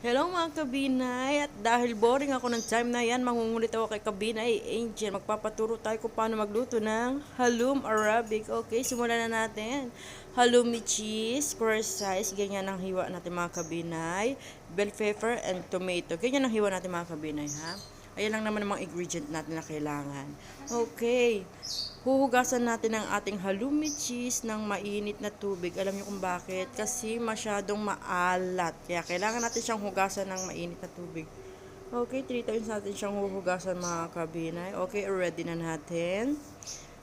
Hello mga kabinay, at dahil boring ako ng time na yan, mangungulit ako kay kabinay Angel. Magpapaturo tayo kung paano magluto ng halum Arabic. Okay, simulan na natin. Halloumi cheese, square size, ganyan ang hiwa natin mga kabinay. Bell pepper and tomato. Ganyan ang hiwa natin mga kabinay, ha? Ayan lang naman ang mga ingredient natin na kailangan. Okay. Huhugasan natin ang ating halloumi cheese ng mainit na tubig. Alam niyo kung bakit? Kasi masyadong maalat. Kaya kailangan natin siyang hugasan ng mainit na tubig. Okay, 3 times natin siyang huhugasan mga kabinay. Okay, ready na natin.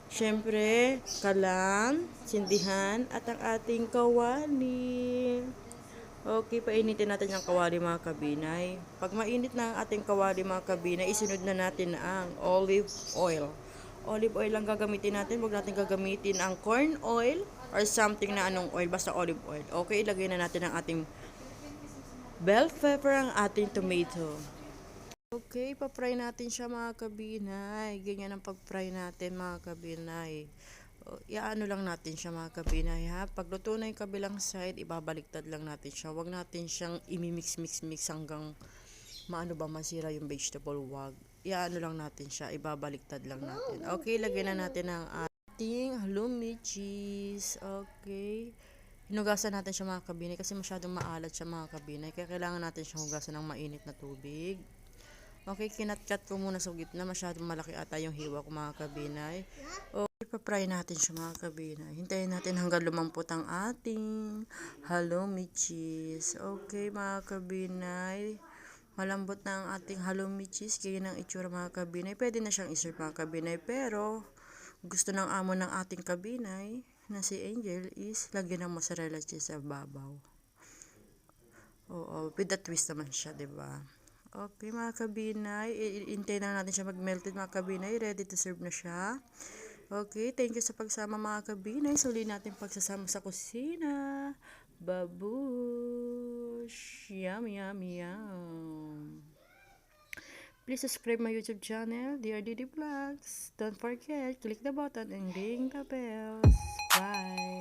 Siyempre, kalan, sindihan, at ang ating kawali. Okay, painitin natin yung kawali mga kabinay. Pag mainit na ang ating kawali mga kabinay, isunod na natin ang olive oil. Olive oil lang gagamitin natin. Huwag natin gagamitin ang corn oil or something na anong oil, basta olive oil. Okay, ilagay na natin ang ating bell pepper, ang ating tomato. Okay, pa-fry natin siya mga kabinay. Ganyan ang pag-fry natin mga kabinay. Iaano lang natin siya mga kabinay ha. Pag luto na yung kabilang side, ibabaliktad lang natin siya. Huwag natin siyang imimix-mix-mix hanggang maano ba masira yung vegetable. Huwag. Iaano lang natin siya. Ibabaliktad lang natin. Okay, lagyan na natin ang ating halloumi cheese. Okay. Hinugasan natin siya mga kabinay kasi masyadong maalat siya mga kabinay. Kaya kailangan natin siyang hugasan ng mainit na tubig. Okay, kinat-cut ko muna sa gitna. Masyadong malaki ata yung hiwa ko mga kabinay. Okay, pa-fry natin siya mga kabinay. Hintayin natin hanggang lumampot ang ating halloumi cheese. Okay mga kabinay. Malambot na ang ating halloumi cheese. Kaya ng itsura mga kabinay. Pwede na siyang iserve mga kabinay. Pero, gusto ng amo ng ating kabinay na si Angel is lagyan ng mozzarella cheese sa babaw. Oo, with the twist naman siya, 'di ba? Okay, mga kabinay, iintay na natin siya mag-melted mga kabinay. Ready to serve na siya. Okay, thank you sa pagsama mga kabinay. Suli natin pagsasama sa kusina. Babush! Yum, yum, yum. Please subscribe my YouTube channel, DRDD Vlogs. Don't forget, click the button and ring the bells. Bye!